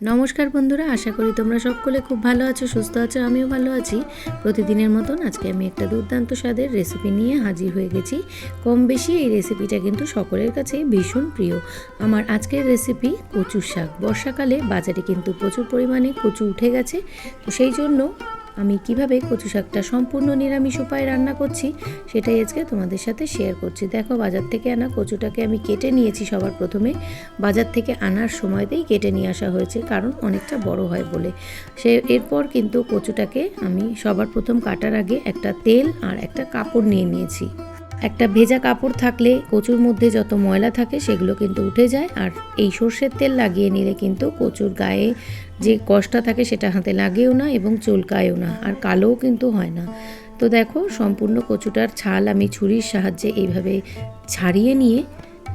নমস্কার বন্ধুরা, আশা করি তোমরা সকলে খুব ভালো আছো, সুস্থ আছো, আমিও ভালো আছি। প্রতিদিনের মতন আজকে আমি একটা দুর্দান্ত স্বাদের রেসিপি নিয়ে হাজির হয়ে গেছি। কম বেশি এই রেসিপিটা কিন্তু সকলের কাছে ভীষণ প্রিয়। আমার আজকের রেসিপি কচুর শাক। বর্ষাকালে বাজারে কিন্তু প্রচুর পরিমাণে কচু উঠে গেছে। তো সেই জন্য আমি কীভাবে কচু শাকটা সম্পূর্ণ নিরামিষ উপায়ে রান্না করছি, সেটাই আজকে তোমাদের সাথে শেয়ার করছি। দেখো, বাজার থেকে আনা কচুটাকে আমি কেটে নিয়েছি সবার প্রথমে। বাজার থেকে আনার সময়তেই কেটে নিয়ে আসা হয়েছে, কারণ অনেকটা বড় হয় বলে। সে, এরপর কিন্তু কচুটাকে আমি সবার প্রথম কাটার আগে একটা তেল আর একটা কাপড় নিয়ে নিয়েছি। একটা ভেজা কাপড় থাকলে, কচুর মধ্যে যত ময়লা থাকে সেগুলো কিন্তু উঠে যায়। আর এই সর্ষের তেল লাগিয়ে নিলে কিন্তু কচুর গায়ে যে কষ্টটা থাকে সেটা হাতে লাগেও না এবং চুলকায়ও না, আর কালোও কিন্তু হয় না। তো দেখো, সম্পূর্ণ কচুটার ছাল আমি ছুরির সাহায্যে এইভাবে ছাড়িয়ে নিয়ে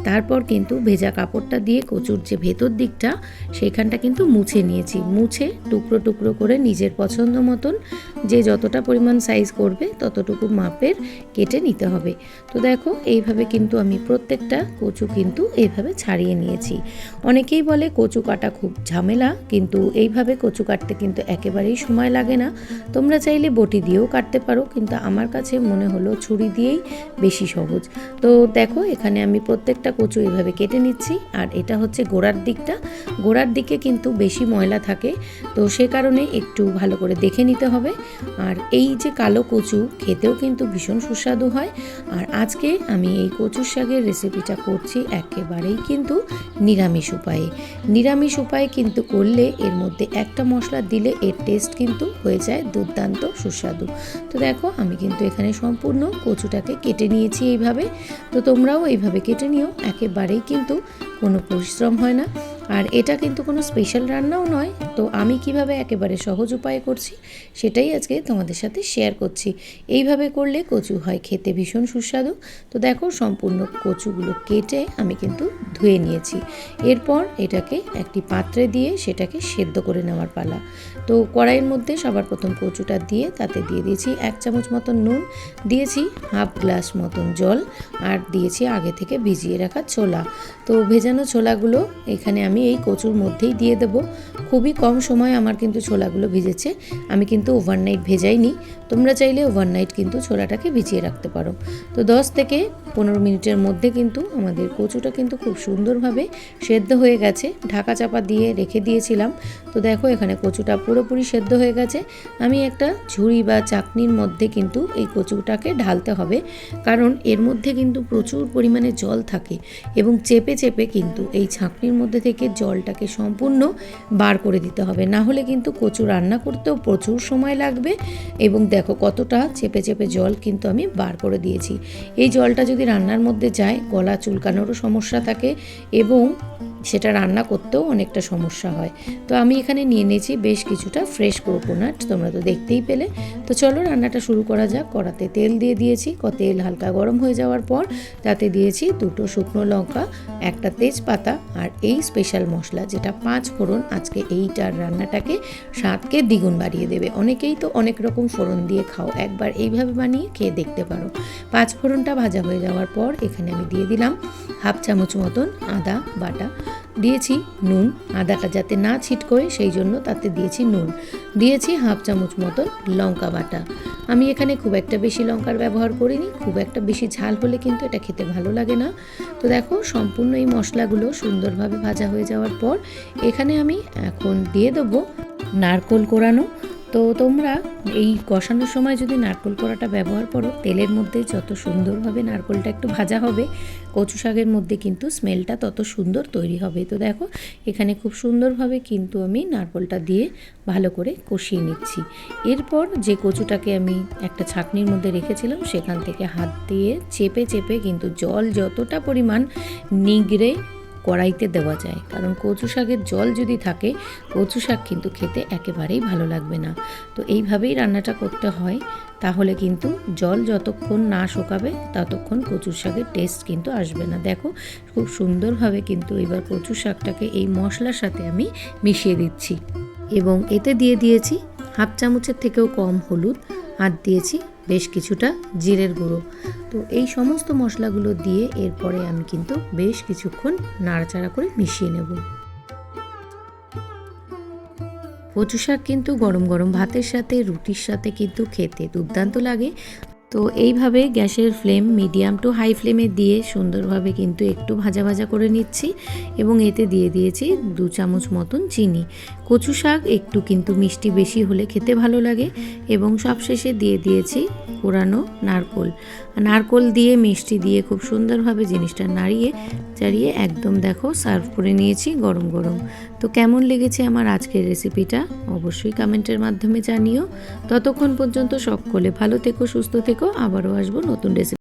তারপর কিন্তু ভেজা কাপড়টা দিয়ে কচুর যে ভেতর দিকটা সেইখানটা কিন্তু মুছে নিয়েছি। মুছে টুকরো টুকরো করে নিজের পছন্দ মতন যে যতটা পরিমাণ সাইজ করবে, ততটুকু মাপের কেটে নিতে হবে। তো দেখো, এইভাবে কিন্তু আমি প্রত্যেকটা কচু কিন্তু এইভাবে ছাড়িয়ে নিয়েছি। অনেকেই বলে কচু কাটা খুব ঝামেলা, কিন্তু এইভাবে কচু কাটতে কিন্তু একেবারেই সময় লাগে না। তোমরা চাইলে বটি দিয়েও কাটতে পারো, কিন্তু আমার কাছে মনে হলো ছুরি দিয়েই বেশি সহজ। তো দেখো, এখানে আমি প্রত্যেকটা কচু এইভাবে কেটে নিচ্ছি। আর এটা হচ্ছে গোড়ার দিকটা। গোড়ার দিকে কিন্তু বেশি ময়লা থাকে। তো সে কারণে একটু ভালো করে দেখে নিতে হবে। আর এই যে কালো কচু, খেতেও কিন্তু ভীষণ সুস্বাদু হয়। আর আজকে আমি এই কচুর শাকের রেসিপিটা করছি একেবারেই কিন্তু নিরামিষ উপায়ে। নিরামিষ উপায়ে কিন্তু করলে এর মধ্যে একটা মশলা দিলে এর টেস্ট কিন্তু হয়ে যায় দুর্দান্ত সুস্বাদু। তো দেখো, আমি কিন্তু এখানে সম্পূর্ণ কচুটাকে কেটে নিয়েছি এইভাবে। তো তোমরাও এইভাবে কেটে নিও। একেবারেই কিন্তু কোনো পরিশ্রম হয় না। আর এটা কিন্তু কোনো স্পেশাল রান্নাও নয়। তো আমি কীভাবে একেবারে সহজ উপায়ে করছি, সেটাই আজকে তোমাদের সাথে শেয়ার করছি। এইভাবে করলে কচু হয় খেতে ভীষণ সুস্বাদু। তো দেখো সম্পূর্ণ কচুগুলো কেটে আমি কিন্তু ধুয়ে নিয়েছি। এরপর এটাকে একটি পাত্রে দিয়ে সেটাকে সেদ্ধ করে নেওয়ার পালা। তো কড়াইয়ের মধ্যে সবার প্রথম কচুটা দিয়ে তাতে দিয়ে দিয়েছি এক চামচ মতন নুন, দিয়েছি হাফ গ্লাস মতন জল, আর দিয়েছি আগে থেকে ভিজিয়ে রাখা ছোলা। তো ভেজানো ছোলাগুলো এখানে আমি এই কচুর মধ্যেই দিয়ে দেবো। খুবই কম সময় আমার কিন্তু ছোলাগুলো ভিজেছে। আমি কিন্তু ওভারনাইট ভেজাইনি। তোমরা চাইলে ওভারনাইট কিন্তু ছোলাটাকে ভিজিয়ে রাখতে পারো। তো দশ থেকে পনেরো মিনিটের মধ্যে কিন্তু আমাদের কচুটা কিন্তু খুব সুন্দরভাবে সেদ্ধ হয়ে গেছে। ঢাকা চাপা দিয়ে রেখে দিয়েছিলাম। তো দেখো এখানে কচুটা পুরোপুরি সেদ্ধ হয়ে গেছে। আমি একটা ঝুড়ি বা চাকনির মধ্যে কিন্তু এই কচুটাকে ঢালতে হবে। কারণ এর মধ্যে কিন্তু প্রচুর পরিমাণে জল থাকে এবং চেপে চেপে কিন্তু এই ছাঁকনির মধ্যে থেকে জলটাকে সম্পূর্ণ বার করে দিতে হবে। না হলে কিন্তু কচু রান্না করতেও প্রচুর সময় লাগবে। এবং দেখো কতটা চেপে চেপে জল কিন্তু আমি বার করে দিয়েছি। এই জলটা যদি রান্নার মধ্যে যায় গলা চুলকানোরও সমস্যা থাকে এবং সেটা রান্না করতেও অনেকটা সমস্যা হয়। তো আমি এখানে নিয়ে নিয়েছি বেশ কিছুটা ফ্রেশ কোকোনাট তোমরা তো দেখতেই পেলে। তো চলো রান্নাটা শুরু করা যাক। কড়াতে তেল দিয়ে দিয়েছি। ক, তেল হালকা গরম হয়ে যাওয়ার পর তাতে দিয়েছি দুটো শুকনো লঙ্কা, একটা তেজপাতা আর এই স্পেশাল মশলা যেটা পাঁচ ফোড়ন আজকে এইটার রান্নাটাকে স্বাদকে দ্বিগুণ বাড়িয়ে দেবে। অনেকেই তো অনেক রকম ফোড়ন দিয়ে খাও, একবার এইভাবে বানিয়ে খেয়ে দেখতে পারো। পাঁচ ফোড়নটা ভাজা হয়ে যাওয়ার পর এখানে আমি দিয়ে দিলাম হাফ চামচ মতন আদা বাটা। দিয়েছি নুন আদাটা যাতে না ছিটকোয়, সেই জন্য তাতে দিয়েছি নুন। দিয়েছি হাফ চামচ মতো লঙ্কা বাটা। আমি এখানে খুব একটা বেশি লঙ্কার ব্যবহার করিনি, খুব একটা বেশি ঝাল হলে কিন্তু এটা খেতে ভালো লাগে না। তো দেখো, সম্পূর্ণ এই মশলাগুলো সুন্দরভাবে ভাজা হয়ে যাওয়ার পর এখানে আমি এখন দিয়ে দেবো নারকোল কোরানো তো তোমরা এই কষানোর সময় যদি নারকোল কোড়াটা ব্যবহার করো, তেলের মধ্যে যত সুন্দরভাবে নারকোলটা একটু ভাজা হবে, কচু শাকের মধ্যে কিন্তু স্মেলটা তত সুন্দর তৈরি হবে। তো দেখো, এখানে খুব সুন্দরভাবে কিন্তু আমি নারকোলটা দিয়ে ভালো করে কষিয়ে নিচ্ছি। এরপর যে কচুটাকে আমি একটা ছাকনির মধ্যে রেখেছিলাম, সেখান থেকে হাত দিয়ে চেপে চেপে কিন্তু জল যতটা পরিমাণ নিগড়ে কড়াইতে দেওয়া যায়। কারণ কচু শাকের জল যদি থাকে, কচু শাক কিন্তু খেতে একেবারেই ভালো লাগবে না। তো এইভাবেই রান্নাটা করতে হয়। তাহলে কিন্তু জল যতক্ষণ না শোকাবে, ততক্ষণ কচু শাকের টেস্ট কিন্তু আসবে না। দেখো, খুব সুন্দরভাবে কিন্তু এবার কচু শাকটাকে এই মশলার সাথে আমি মিশিয়ে দিচ্ছি। এবং এতে দিয়ে দিয়েছি হাফ চামচের থেকেও কম হলুদ। আর দিয়েছি বেশ কিছুটা জিরের গুঁড়ো। তো এই সমস্ত মশলাগুলো দিয়ে এরপরে আমি কিন্তু বেশ কিছুক্ষণ নাড়াচাড়া করে মিশিয়ে নেব। কচু শাক কিন্তু গরম গরম ভাতের সাথে, রুটির সাথে কিন্তু খেতে দুর্দান্ত লাগে। তো এইভাবে গ্যাসের ফ্লেম মিডিয়াম টু হাই ফ্লেমে দিয়ে সুন্দরভাবে কিন্তু একটু ভাজা ভাজা করে নিচ্ছি এবং এতে দিয়ে দিয়েছি দু চামচ মতন চিনি। কচু শাক একটু কিন্তু মিষ্টি বেশি হলে খেতে ভালো লাগে এবং সবশেষে দিয়ে দিয়েছি কোরানো নারকোল। নারকোল দিয়ে মিষ্টি দিয়ে খুব সুন্দরভাবে জিনিসটা নাড়িয়ে, চাড়িয়ে একদম দেখো সার্ভ করে নিয়েছি গরম গরম। তো কেমন লেগেছে আমার আজকের রেসিপিটা অবশ্যই কমেন্টের মাধ্যমে জানিও। ততক্ষণ পর্যন্ত সকলে ভালো থেকো, সুস্থ থেকো, আবারও আসব নতুন রেসিপি